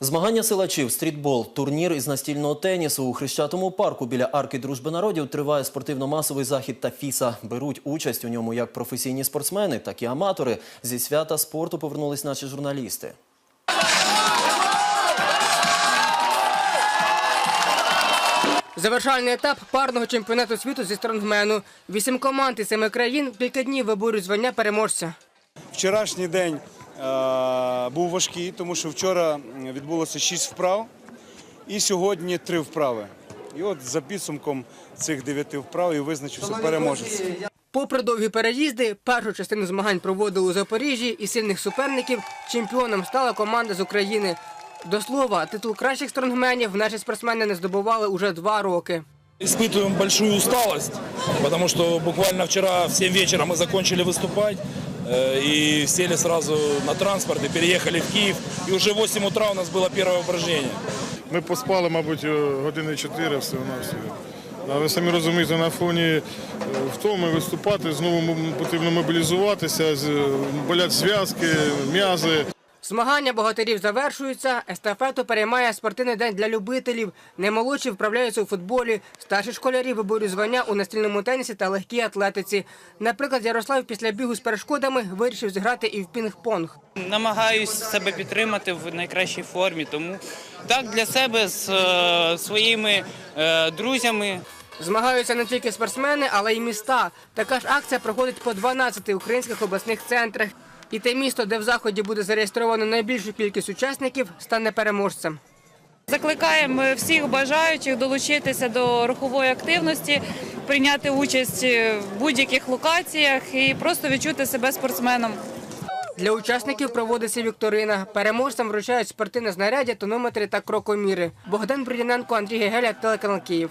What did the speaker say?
Змагання силачів, стрітбол, турнір із настільного тенісу у Хрещатому парку біля арки Дружби народів триває спортивно-масовий захід та фіса. Беруть участь у ньому як професійні спортсмени, так і аматори. Зі свята спорту повернулись наші журналісти. Завершальний етап парного чемпіонату світу зі стронгмену. Вісім команд із семи країн кілька днів виборюють звання переможця. Вчорашній день був важкий, тому що вчора відбулося шість вправ і сьогодні три вправи. І от за підсумком цих дев'яти вправ і визначився переможець. Попри довгі переїзди, першу частину змагань проводили у Запоріжжі і сильних суперників. Чемпіоном стала команда з України. До слова, титул кращих стронгменів наші спортсмени не здобували уже два роки. Испытываем большую усталость, потому что буквально вчера в 7 вечера мы закончили выступать э, и сели сразу на транспорт и переехали в Киев. И уже в 8 утра у нас было первое упражнение. Ми поспали, мабуть, години 4 все на все. А ви самі розумієте, на фоні е, втоми виступати, знову потрібно мобілізуватися, болять зв'язки, м'язи. Змагання богатирів завершуються. Естафету переймає спортивний день для любителів. Наймолодші вправляються у футболі. Старші школярі виборюють звання у настільному тенісі та легкій атлетиці. Наприклад, Ярослав після бігу з перешкодами вирішив зіграти і в пінг-понг. намагаюсь себе підтримати в найкращій формі. Тому так для себе з е, своїми е, друзями. Змагаються не тільки спортсмени, але й міста. Така ж акція проходить по 12 українських обласних центрах. І те місто, де в заході буде зареєстровано найбільшу кількість учасників, стане переможцем. Закликаємо всіх бажаючих долучитися до рухової активності, прийняти участь в будь-яких локаціях і просто відчути себе спортсменом. Для учасників проводиться вікторина. Переможцям вручають спортивне знаряддя, тонометри та крокоміри. Богдан Брудіненко, Андрій Гегеля, телеканал Київ.